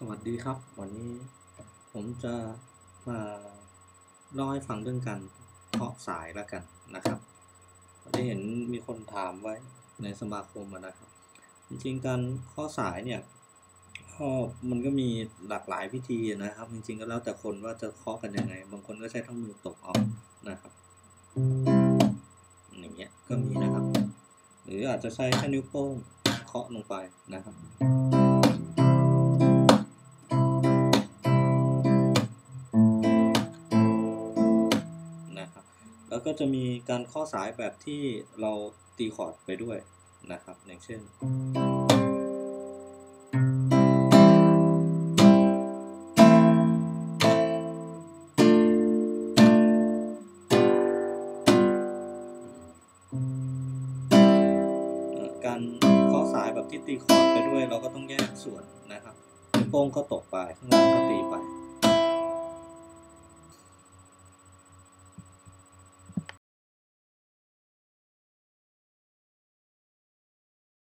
สวัสดีครับ วันนี้ผมจะมาเล่าให้ฟังเรื่องการเคาะสายแล้วกันนะครับได้เห็นมีคนถามไว้ในสมาคมอะนะครับ จริงๆ การเคาะสายเนี่ยมันก็มีหลากหลายวิธีนะครับ จริงๆ ก็แล้วแต่คนว่าจะเคาะกันยังไง บางคนก็ใช้ทั้งมือตบเอานะครับอย่างเงี้ยก็มีนะครับ หรืออาจจะใช้แค่นิ้วโป้งเคาะลงไปนะครับ แล้วก็จะมีการข้อสายแบบที่เราตีคอร์ดไปด้วยนะครับ อย่างเช่น การเคาะสายแบบที่ตีคอร์ดไปด้วย เราก็ต้องแยกส่วนนะครับโป้งก็ตกไปข้างล่างก็ตีไป